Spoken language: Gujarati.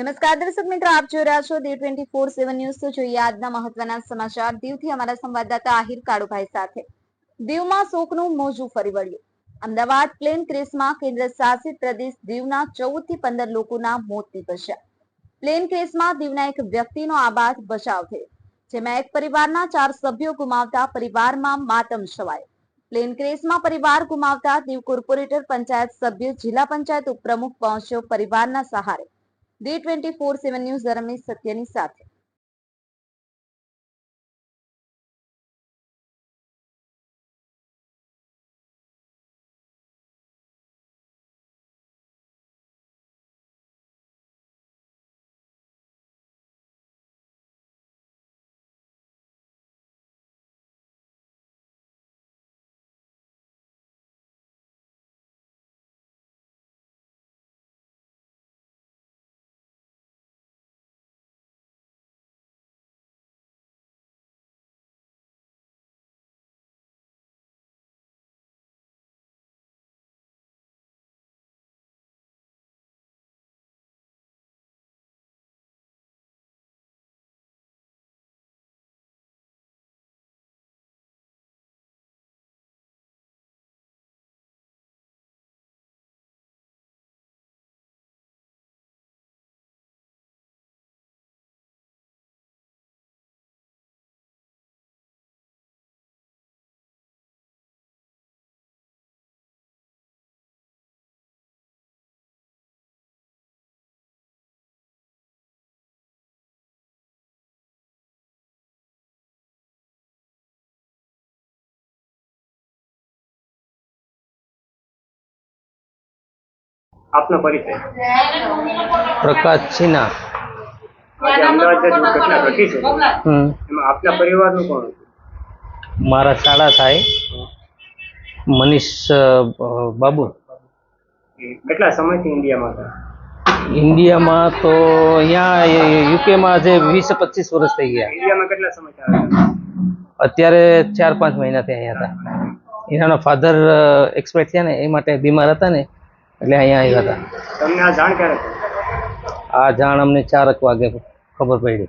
નમસ્કાર દર્શક મિત્રો, આપ જોઈ રહ્યા છો Diu twenty four seven news. તો જોઈએ આજના મહત્વના સમાચાર. દીવથી અમારા સંવાદદાતા આહિર કાળુભાઈ સાથે. દીવમાં શોકનું મોજું ફરી વળ્યું. અમદાવાદ પ્લેન ક્રેસમાં કેન્દ્ર શાસિત પ્રદેશ દીવના ચૌદથી પંદર લોકોના મોત નીપજ્યા. પ્લેન ક્રેસમાં દીવના એક વ્યક્તિનો આબાદ બચાવ થયો, જેમાં એક પરિવારના ચાર સભ્યો ગુમાવતા પરિવારમાં માતમ છવાયો. પ્લેન ક્રેસમાં પરિવાર ગુમાવતા દીવ કોર્પોરેટર પંચાયત સભ્ય જિલ્લા પંચાયત ઉપપ્રમુખ પહોંચ્યો પરિવારના સહારે. D twenty four seven news Ramesh સત્યની સાથે. આપનો પરિચય. પ્રકાશ સિન્હા આપના પરિવારનું કોણ મારા શાળા થાય મનીષ બાબુ. કેટલા સમયથી ઇન્ડિયામાં હતા? ઇન્ડિયામાં તો અહીંયા યુકેમાં જે વીસ પચીસ વર્ષ થઈ ગયા. ઇન્ડિયામાં કેટલા સમય અત્યારે ચાર પાંચ મહિનાથી અહીંયા હતા. એના ફાધર એક્સપાયર થયા ને એ માટે બીમાર હતા ને. એટલે અહીંયા આવ્યા હતા. તમને આ જાણ ક્યારે આ જાણ અમને ચારક વાગે ખબર પડી.